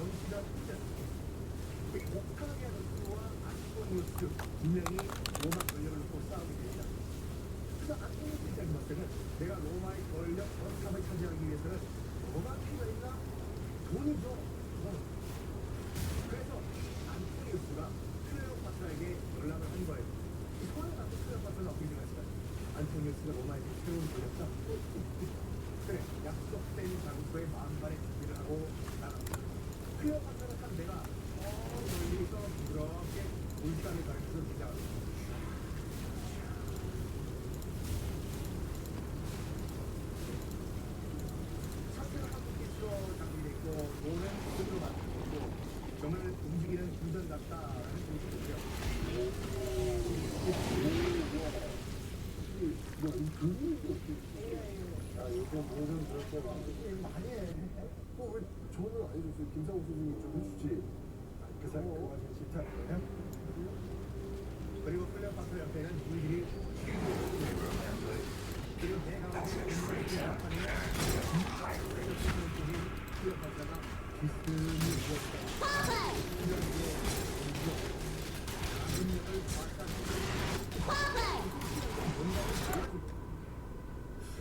명시가 목하게 하는 것과 아시고 뉴스 분명히 로마 권력을 놓고 싸우게 됩니다. 그래서 아키니 입장인 것들은 내가 로마의 권력 버스탑을 차지하기 위해서는 뭐가 필요했나? 돈이죠. 돈. 그래서 안토니우스가 클레오파트라에게 연락을 한 거예요. 이 손을 갖고 클레오파트를 얻기 위해서 안토니우스가 로마에게 새로운 권력자 그래, 약속된 장소에 만반의 준비를 하고 나갑니다. 아, 요즘 모든 그렇게 많이 해. 또왜 저는 안 해줬어요? 김상우 선생님이 좀 해주지. 그 사람 그거 지금 질타는 거예요. 그리고 클레오파트라 옆에는 우리들이 그리고 내가.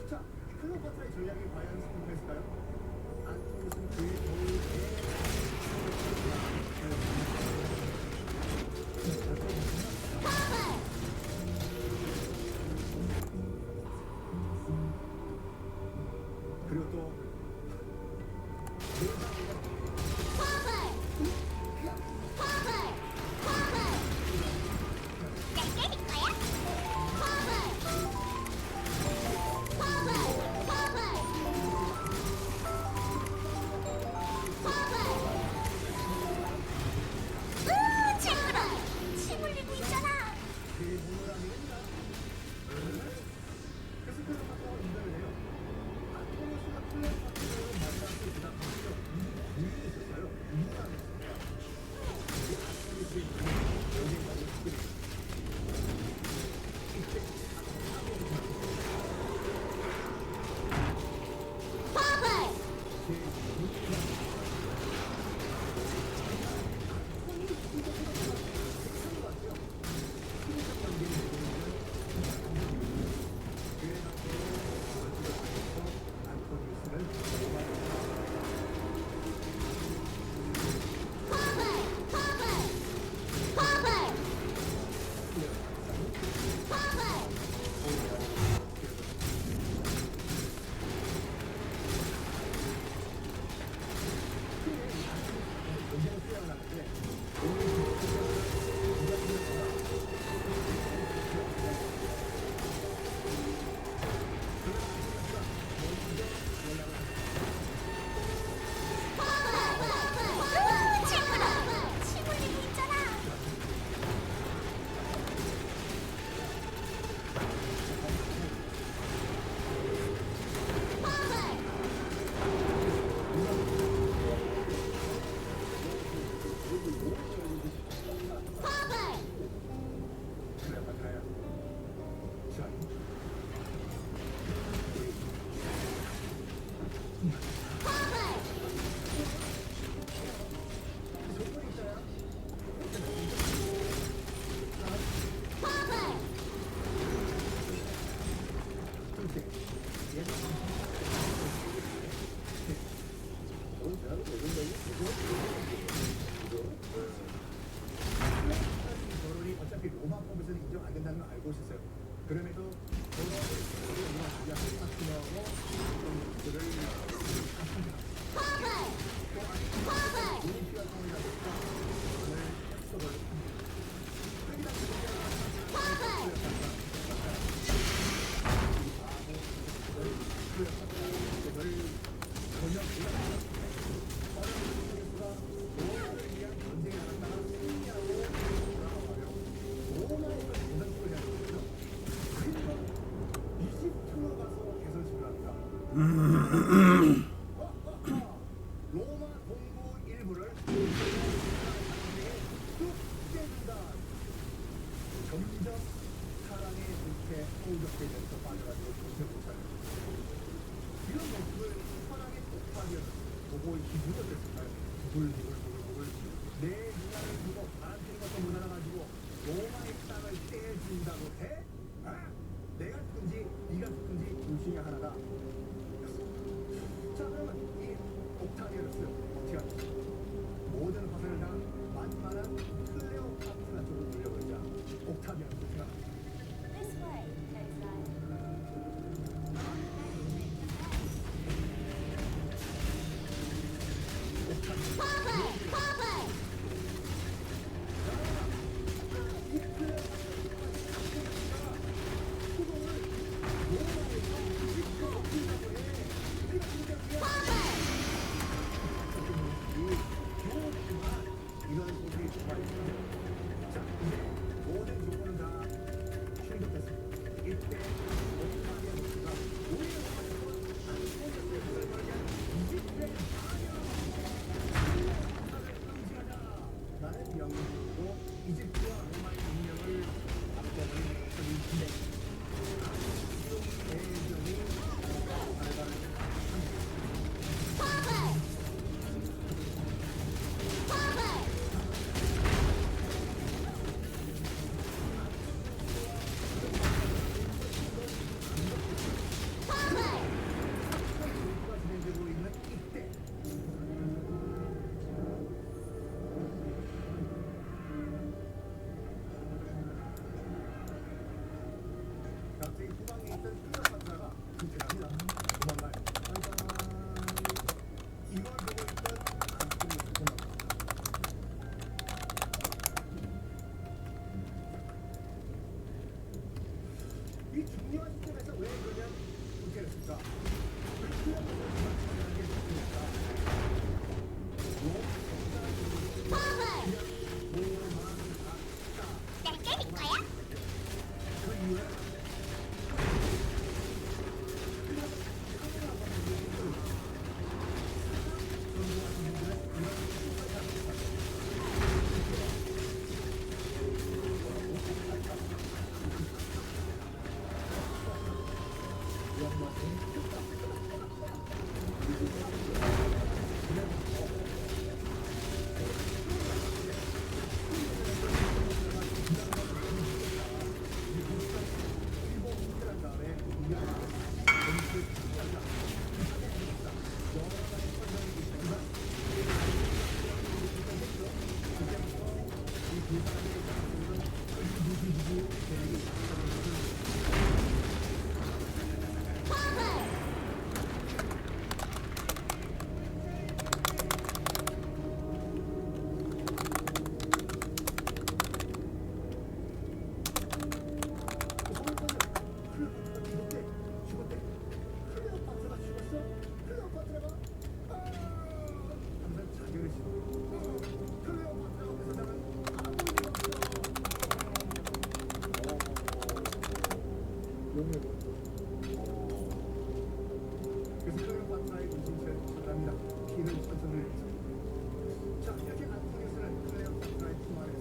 자, 클레오파트라의 전략이 과연 성공했을까요? 알고 있었어요. 그럼에도 기분이 어땠을까요? 부글부글 부글부글 내 누나를 두고 바람피는 것도 못 알아가지고 로마의 땅을 떼준다고 해? 아? 내가 죽든지 네가 죽든지 지금 후방에 있던 승자 상자가 이제 납니다. 자, 이렇게 간통에서는 플레이어 라이트 말에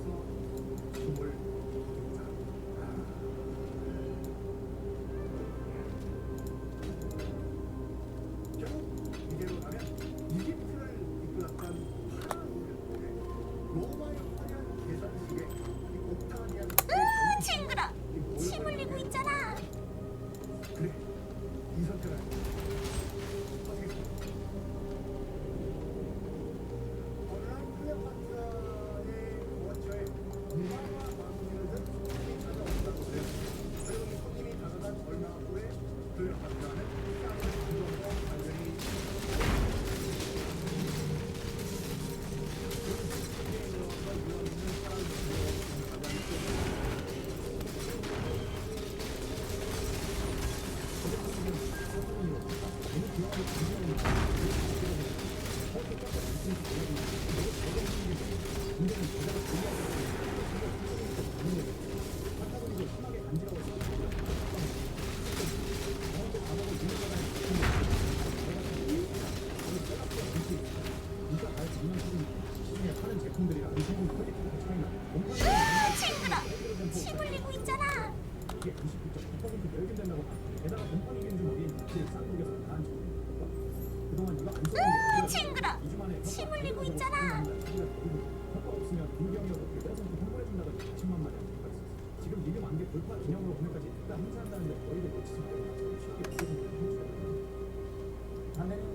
으아, 친구다! 침 흘리고 있잖아! 으아, 친구다! 침 흘리고 있잖아! 돌파 기념으로 오늘까지 일단 행사한다는데 거리를 놓치지 말고 쉽게 움직이는 편이죠.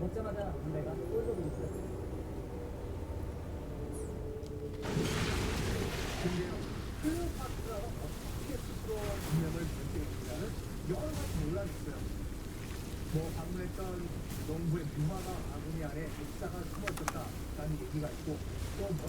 먹자마자 내가 꼴도 보고 있어요. 그 파트가 어떻게 스스로 분명을 결정했는지는 여러 가지 논란이 있어요. 뭐 방문했던 농부의 부하가 아궁이 안에 독사가 숨어졌다라는 얘기가 있고 또 뭐